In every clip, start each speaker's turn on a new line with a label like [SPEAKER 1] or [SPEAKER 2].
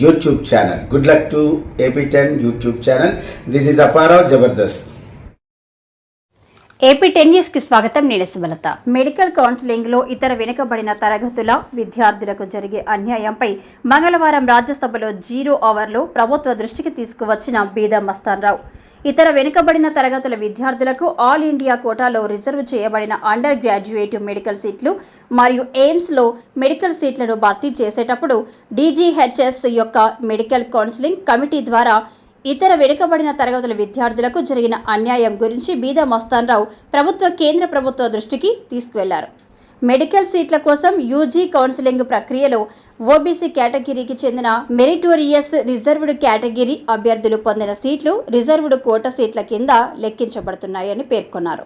[SPEAKER 1] YouTube channel good luck to AP ten YouTube channel this is Apparao Jabardasth
[SPEAKER 2] AP ten న్యూస్కి స్వాగతం. నేను Sumalatha.
[SPEAKER 3] Medical కౌన్సిలింగ్లో ఇతర వెనుకబడిన తరగతుల విద్యార్థులకు జరిగే అన్యాయంపై మంగళవారం రాజ్యసభలో జీరో అవర్లో ప్రభుత్వ దృష్టికి తీసుకువచ్చిన బీదా మస్తాన్రావు ఇతర వెనుకబడిన తరగతుల విద్యార్థులకు ఆల్ ఇండియా కోటాలో రిజర్వ్ చేయబడిన అండర్ గ్రాడ్యుయేట్ మెడికల్ సీట్లు మరియు ఎయిమ్స్లో మెడికల్ సీట్లను భర్తీ చేసేటప్పుడు డీజీహెచ్ఎస్ యొక్క మెడికల్ కౌన్సిలింగ్ కమిటీ ద్వారా ఇతర వెనుకబడిన తరగతుల విద్యార్థులకు జరిగిన అన్యాయం గురించి బీదా మస్తాన్రావు ప్రభుత్వ కేంద్ర ప్రభుత్వ దృష్టికి తీసుకువెళ్ళారు. మెడికల్ సీట్ల కోసం యూజీ కౌన్సిలింగ్ ప్రక్రియలో ఓబీసీ కేటగిరీకి చెందిన మెరిటోరియస్ రిజర్వ్డ్ కేటగిరీ అభ్యర్థులు పొందిన సీట్లు రిజర్వ్డ్ కోట సీట్ల కింద లెక్కించబడుతున్నాయని పేర్కొన్నారు.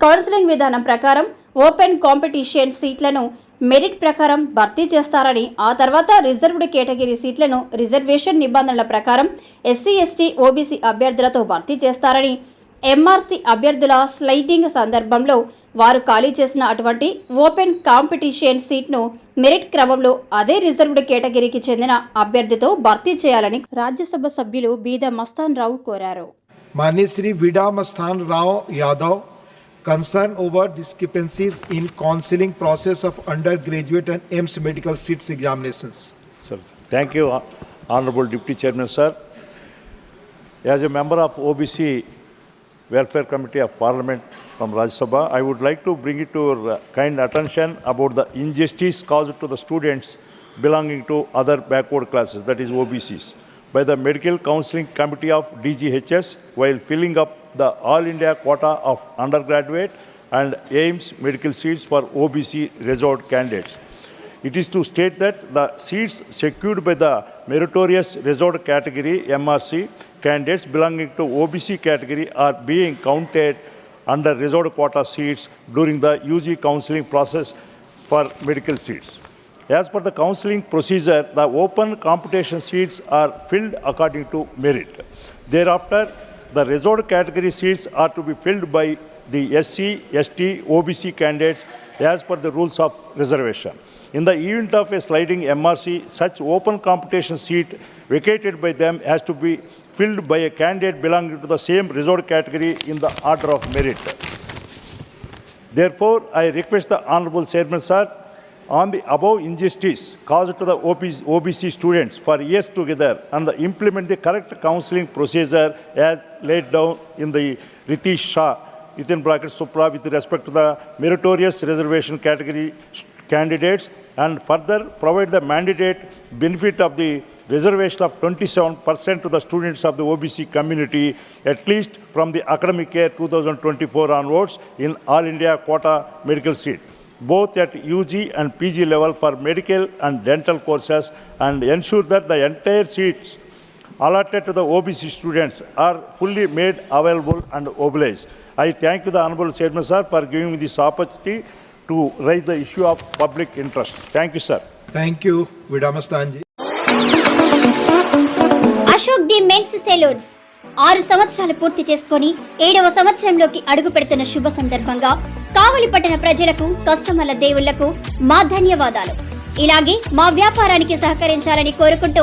[SPEAKER 3] కౌన్సిలింగ్ విధానం ప్రకారం ఓపెన్ కాంపిటీషన్ సీట్లను మెరిట్ ప్రకారం భర్తీ చేస్తారని ఆ తర్వాత రిజర్వ్డ్ కేటగిరీ సీట్లను రిజర్వేషన్ నిబంధనల ప్రకారం ఎస్సీ ఎస్టీ ఓబీసీ అభ్యర్థులతో భర్తీ చేస్తారని ఎంఆర్సీ అభ్యర్థుల స్లైటింగ్ సందర్భంలో వారు ఖాళీ చేసిన అటువంటి ఓపెన్ కాంపిటీషన్ సీట్ను మెరిట్ క్రమంలో అదే రిజర్వ్డ్ కేటగిరీకి చెందిన అభ్యర్థితో భర్తీ చేయాలని రాజ్యసభ సభ్యులు బీద మస్తాన్ రావు కోరారు
[SPEAKER 4] Manyashri Beeda Mastan Rao Yadav concern over discrepancies in counseling process of undergraduate and AIMS medical seats examinations.
[SPEAKER 5] Sir, thank you, Honorable Deputy Chairman, sir. As a member of OBC Welfare Committee of Parliament from Rajya Sabha, I would like to bring it to your uh, kind attention about the injustice caused to the students belonging to other backward classes, that is OBCs, by the Medical Counseling Committee of DGHS while filling up the All India quota of undergraduate and AIMS medical seats for OBC reserved candidates. It is to state that the seats secured by the meritorious reserved category MRC candidates belonging to OBC category are being counted under reserved quota seats during the UG counseling process for medical seats. As per the counseling procedure, the open competition seats are filled according to merit. Thereafter, the reserved category seats are to be filled by the SC, ST, OBC candidates as per the rules of reservation. In the event of a sliding MRC, such open competition seat vacated by them has to be filled by a candidate belonging to the same reserved category in the order of merit. Therefore, I request the Honorable Chairman, sir, on the above injustice caused to the OBC, students for years together and implement the correct counseling procedure as laid down in the Ritesh Shah, within brackets Supra, with respect to the meritorious reservation category candidates and further provide the mandate benefit of the reservation of 27% to the students of the OBC community, at least from the academic year 2024 onwards in All India quota medical seat, both at UG and PG level for medical and dental courses and ensure that the entire seats allotted to the OBC students are fully made available and obliged. I thank you the honourable chairman sir for giving this opportunity to raise the issue of public interest thank you
[SPEAKER 4] sir thank you విడమస్తాన్జీ
[SPEAKER 6] Ashok the men's salons ఆరు సంవత్సరాలు పూర్తి చేసుకుని ఏడవ సంవత్సరంలోకి అడుగు పెడుతున్న శుభ సందర్భంగా కావలి పట్టిన ప్రజలకు కస్టమర్ల దేవుళ్ళకు మా ధన్యవాదాలు. ఇలాగే మా వ్యాపారానికి సహకరించాలని కోరుకుంటూ